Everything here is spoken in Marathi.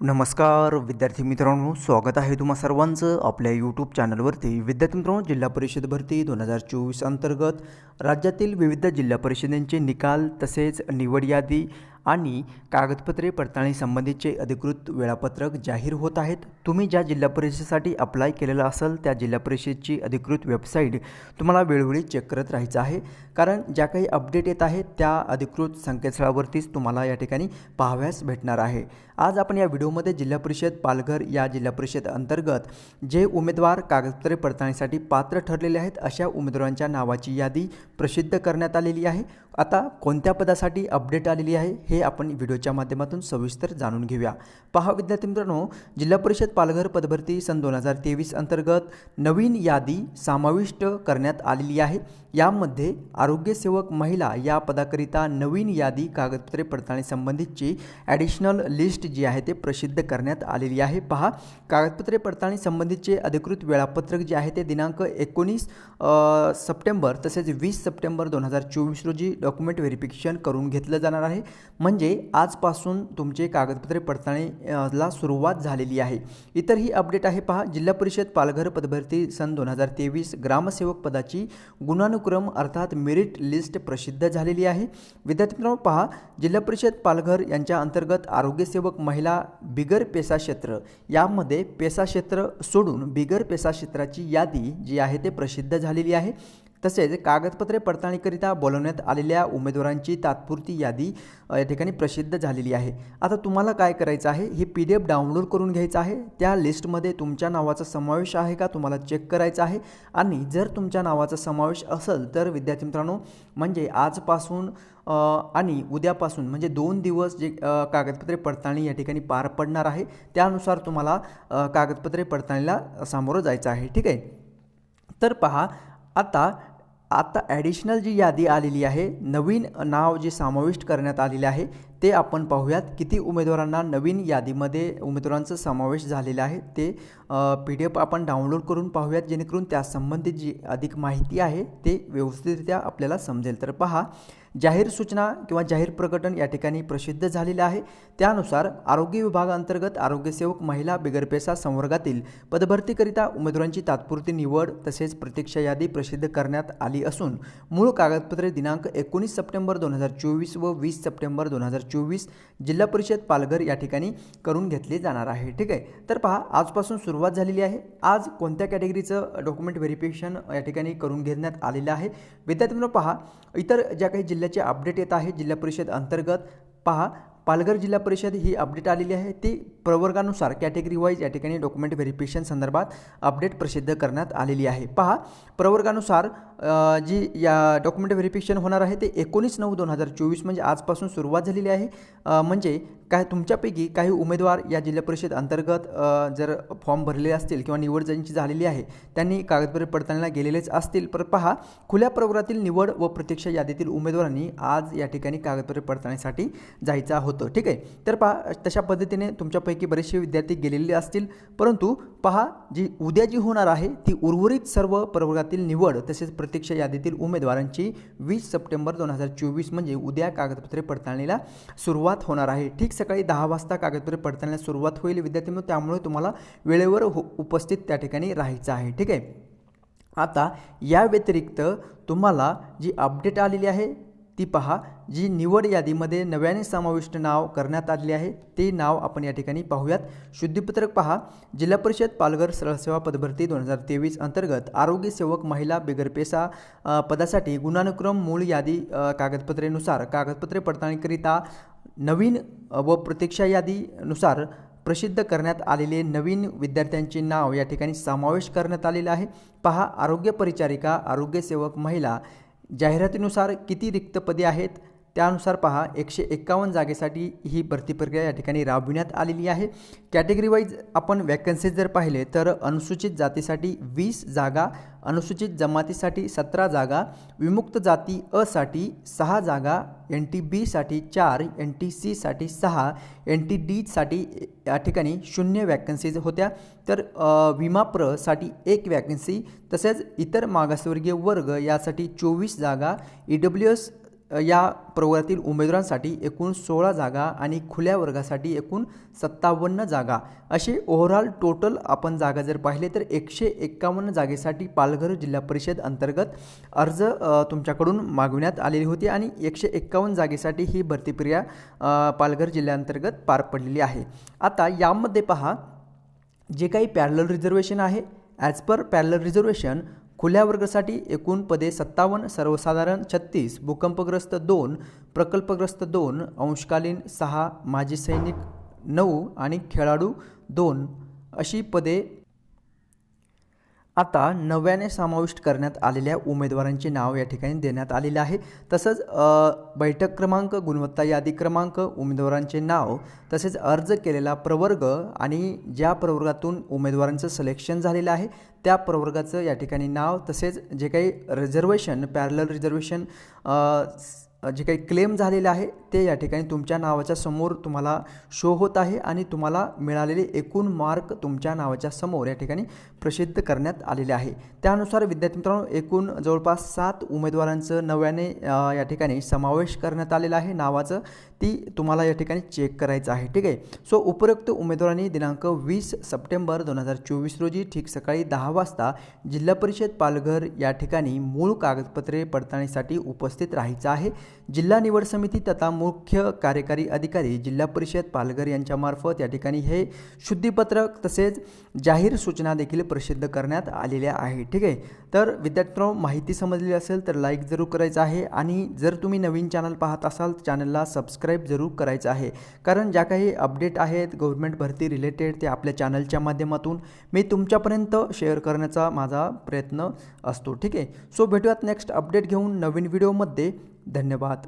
नमस्कार विद्यार्थी मित्रांनो स्वागत आहे तुम्हा सर्वांचं आपल्या यूट्यूब चॅनलवरती विद्यार्थी मित्रांनो जिल्हा परिषद भरती दोन हजार चोवीस अंतर्गत राज्यातील विविध जिल्हा परिषदेंचे निकाल तसेच निवड यादी आणि कागदपत्रे पडताळणी संबंधीचे अधिकृत वेळापत्रक जाहीर होत आहेत. तुम्ही ज्या जिल्हा परिषदेसाठी अप्लाय केलेलं असेल त्या जिल्हा परिषदेची अधिकृत वेबसाईट तुम्हाला वेळोवेळी चेक करत राहायचं आहे. कारण ज्या काही अपडेट येत आहेत त्या अधिकृत संकेतस्थळावरतीच तुम्हाला या ठिकाणी पाहाव्यास भेटणार आहे. आज आपण या व्हिडिओमध्ये जिल्हा परिषद पालघर या जिल्हा परिषद अंतर्गत जे उमेदवार कागदपत्रे पडताळणीसाठी पात्र ठरलेले आहेत अशा उमेदवारांच्या नावाची यादी प्रसिद्ध करण्यात आलेली आहे. आता कोणत्या पदासाठी अपडेट आलेली आहे हे आपण व्हिडिओच्या माध्यमातून सविस्तर जाणून घेऊया. पहा विद्यार्थी मित्रांनो जिल्हा परिषद पालघर पदभरती सन दोन हजार तेवीस अंतर्गत नवीन यादी समाविष्ट करण्यात आलेली आहे. यामध्ये आरोग्यसेवक महिला या पदाकरिता नवीन यादी कागदपत्रे पडताळणी संबंधितची ॲडिशनल लिस्ट जी आहे ते प्रसिद्ध करण्यात आलेली आहे. पहा कागदपत्रे पडताळणी संबंधीचे अधिकृत वेळापत्रक जे आहे ते दिनांक एकोणीस सप्टेंबर तसेच वीस सप्टेंबर दोन हजार चोवीस रोजी डॉक्युमेंट व्हेरिफिकेशन करून घेतलं जाणार आहे. म्हणजे आजपासून तुमचे कागदपत्रे पडताळणीला सुरुवात झालेली आहे. इतरही अपडेट आहे पहा. जिल्हा परिषद पालघर पदभरती सन दोन हजार तेवीस ग्रामसेवक पदाची गुणानुक्रम अर्थात मेरिट लिस्ट प्रसिद्ध झालेली आहे. विद्यार्थी मित्रांनो पहा. जिल्हा परिषद पालघर यांच्या अंतर्गत आरोग्यसेवक महिला बिगर पेसा क्षेत्र यामध्ये पेसा क्षेत्र सोडून बिगर पेसा क्षेत्राची यादी जी आहे ते प्रसिद्ध झालेली आहे. तसेच कागदपत्रे पडताळणीकरिता बोलवण्यात आलेल्या उमेदवारांची तात्पुरती यादी या ठिकाणी प्रसिद्ध झालेली आहे. आता तुम्हाला काय करायचं आहे? ही पी डी एफ डाउनलोड करून घ्यायचं आहे? त्या लिस्टमध्ये तुमच्या नावाचा समावेश आहे का? तुम्हाला चेक करायचा आहे? आणि जर तुमच्या नावाचा समावेश असेल तर विद्यार्थी मित्रांनो म्हणजे आजपासून आणि उद्यापासून म्हणजे दोन दिवस जे कागदपत्रे पडताळणी या ठिकाणी पार पडणार आहे त्यानुसार तुम्हाला कागदपत्रे पडताळणीला सामोरं जायचं आहे. ठीक आहे? तर पहा आता आता ॲडिशनल जी यादी आलेली आहे नवीन नाव जे समाविष्ट करण्यात आलेले आहे ते आपण पाहूयात किती उमेदवारांना नवीन यादीमध्ये उमेदवारांचा समावेश झालेला आहे. ते पी डी एफ आपण डाउनलोड करून पाहूयात जेणेकरून त्यासंबंधित जी अधिक माहिती आहे ते व्यवस्थितरित्या आपल्याला समजेल. तर पहा जाहीर सूचना किंवा जाहीर प्रकटन या ठिकाणी प्रसिद्ध झालेलं आहे. त्यानुसार आरोग्य विभागाअंतर्गत आरोग्यसेवक महिला बिगरपेसा संवर्गातील पदभरतीकरिता उमेदवारांची तात्पुरती निवड तसेच प्रतीक्षा यादी प्रसिद्ध करण्यात आली असून मूळ कागदपत्रे दिनांक एकोणीस सप्टेंबर दोन हजार चोवीस व वीस सप्टेंबर दोन हजार चोवीस जिल्हा परिषद पालघर या ठिकाणी करून घेतले जाणार आहे. ठीक आहे? तर पहा आजपासून सुरुवात झालेली आहे. आज कोणत्या कॅटेगरीचं डॉक्युमेंट व्हेरिफिकेशन या ठिकाणी करून घेण्यात आलेलं आहे? विद्यार्थ्यांनो पहा इतर ज्या काही जिल्ह्याचे अपडेट येत आहे जिल्हा परिषद अंतर्गत पहा पालघर जिल्हा परिषद ही अपडेट आलेली आहे. ती प्रवर्गानुसार कॅटेगरी वाईज या ठिकाणी डॉक्युमेंट व्हेरिफिकेशन संदर्भात अपडेट प्रसिद्ध करण्यात आलेली आहे. पहा प्रवर्गानुसार जी या डॉक्युमेंट व्हेरिफिकेशन होणार आहे ते एकोणीस नऊ दोन हजार चोवीस म्हणजे आजपासून सुरुवात झालेली आहे. म्हणजे काय तुमच्यापैकी काही उमेदवार या जिल्हा परिषद अंतर्गत जर फॉर्म भरलेले असतील किंवा निवड ज्यांची झालेली आहे त्यांनी कागदपत्रे पडताळणीला गेलेलेच असतील. पर पहा खुल्या प्रवर्गातील निवड व प्रतीक्षा यादीतील उमेदवारांनी आज या ठिकाणी कागदपत्रे पडताळणीसाठी जायचं होतं. ठीक आहे? तर पहा तशा पद्धतीने तुमच्यापैकी बरेचसे विद्यार्थी गेलेले असतील. परंतु पहा जी उद्या जी होणार आहे ती उर्वरित सर्व प्रवर्गातील निवड तसेच प्रतीक्षा यादीतील उमेदवारांची वीस सप्टेंबर दोन हजार चोवीस म्हणजे उद्या कागदपत्रे पडताळणीला सुरुवात होणार आहे. ठीक सकाळी दहा वाजता कागदपत्रे पडताळण्यास सुरुवात होईल विद्यार्थी मग त्यामुळे तुम्हाला वेळेवर हो उपस्थित त्या ठिकाणी राहायचं आहे. ठीक आहे? आता या व्यतिरिक्त तुम्हाला जी अपडेट आलेली आहे ती पहा जी निवड यादीमध्ये नव्याने समाविष्ट नाव करण्यात आले आहे ते नाव आपण या ठिकाणी पाहूयात. शुद्धीपत्रक पहा जिल्हा परिषद पालघर सरळसेवा पदभरती दोन हजार तेवीस अंतर्गत आरोग्य सेवक महिला बिगरपेसा पदासाठी गुणानुक्रम मूळ यादी कागदपत्रेनुसार कागदपत्रे पडताळणीकरिता नवीन व प्रतीक्षा यादीनुसार प्रसिद्ध करण्यात आलेले नवीन विद्यार्थ्यांचे नाव या ठिकाणी समावेश करण्यात आलेलं आहे. पहा आरोग्य परिचारिका आरोग्यसेवक महिला जाहिरातीनुसार किती रिक्त पदे आहेत? त्यानुसार पहा एकशे एक्कावन्न जागेसाठी ही भरती प्रक्रिया या ठिकाणी राबविण्यात आलेली आहे. कॅटेगरी वाईज आपण वॅकन्सीज जर पाहिले तर अनुसूचित जातीसाठी वीस जागा अनुसूचित जमातीसाठी सतरा जागा विमुक्त जाती असाठी सहा जागा एन टी बीसाठी चार एन टी सीसाठी सहा एन टी डीसाठी या ठिकाणी शून्य वॅकन्सीज होत्या. तर अ, विमाप्रसाठी एक वॅकन्सी तसेच इतर मागासवर्गीय वर्ग यासाठी चोवीस जागा ई डब्ल्यू एस या प्रवर्गातील उमेदवारांसाठी एकूण सोळा जागा आणि खुल्या वर्गासाठी एकूण सत्तावन्न जागा. असे ओव्हरऑल टोटल आपण जागा जर पाहिले तर एकशे एक्कावन्न जागेसाठी पालघर जिल्हा परिषद अंतर्गत अर्ज तुमच्याकडून मागविण्यात आलेली होती आणि एकशे एक्कावन्न जागेसाठी ही भरती प्रक्रिया पालघर जिल्ह्याअंतर्गत पार पडलेली आहे. आता यामध्ये पहा जे काही पॅरल रिझर्वेशन आहे ॲज पर पॅरल रिझर्वेशन खुल्या वर्गासाठी एकूण पदे सत्तावन्न सर्वसाधारण छत्तीस भूकंपग्रस्त दोन प्रकल्पग्रस्त दोन अंशकालीन सहा माजी सैनिक नऊ आणि खेळाडू दोन अशी पदे आता नव्याने समाविष्ट करण्यात आलेल्या उमेदवारांचे नाव या ठिकाणी देण्यात आलेले आहे. तसंच बैठक क्रमांक गुणवत्ता यादी क्रमांक उमेदवारांचे नाव तसेच अर्ज केलेला प्रवर्ग आणि ज्या प्रवर्गातून उमेदवारांचं सिलेक्शन झालेलं आहे त्या प्रवर्गाचं या ठिकाणी नाव तसेच जे काही रिझर्वेशन पॅरलल रिझर्वेशन जे काही क्लेम झालेलं आहे ते या ठिकाणी तुमच्या नावाच्या समोर तुम्हाला शो होत आहे आणि तुम्हाला मिळालेले एकूण मार्क तुमच्या नावाच्या समोर या ठिकाणी प्रसिद्ध करण्यात आलेले आहे. त्यानुसार विद्यार्थी मित्रांनो एकूण जवळपास सात उमेदवारांचं नव्याने या ठिकाणी समावेश करण्यात आलेला आहे. नावाचं ती तुम्हाला या ठिकाणी चेक करायचं आहे. ठीक आहे? सो उपरोक्त उमेदवारांनी दिनांक वीस सप्टेंबर दोन हजार चोवीस रोजी ठीक सकाळी दहा वाजता जिल्हा परिषद पालघर या ठिकाणी मूळ कागदपत्रे पडताळणीसाठी उपस्थित राहायचं आहे. जिल्हा निवड समिती तथा मुख्य कार्यकारी अधिकारी जिल्हा परिषद पालघर यांच्यामार्फत या ठिकाणी हे शुद्धीपत्रक तसेच जाहीर सूचना देखील प्रसिद्ध करण्यात आलेल्या आहे. ठीक आहे? तर विद्यार्थ्यांनो माहिती समजली असेल तर लाईक जरूर करायचं आहे आणि जर तुम्ही नवीन चॅनल पाहत असाल चॅनलला सबस्क्राईब जरूर करायचं आहे. कारण ज्या काही अपडेट आहेत गव्हर्मेंट भरती रिलेटेड ते आपल्या चॅनलच्या माध्यमातून मी तुमच्यापर्यंत शेअर करण्याचा माझा प्रयत्न असतो. ठीक आहे? सो भेटूयात नेक्स्ट अपडेट घेऊन नवीन व्हिडिओमध्ये धन्यवाद.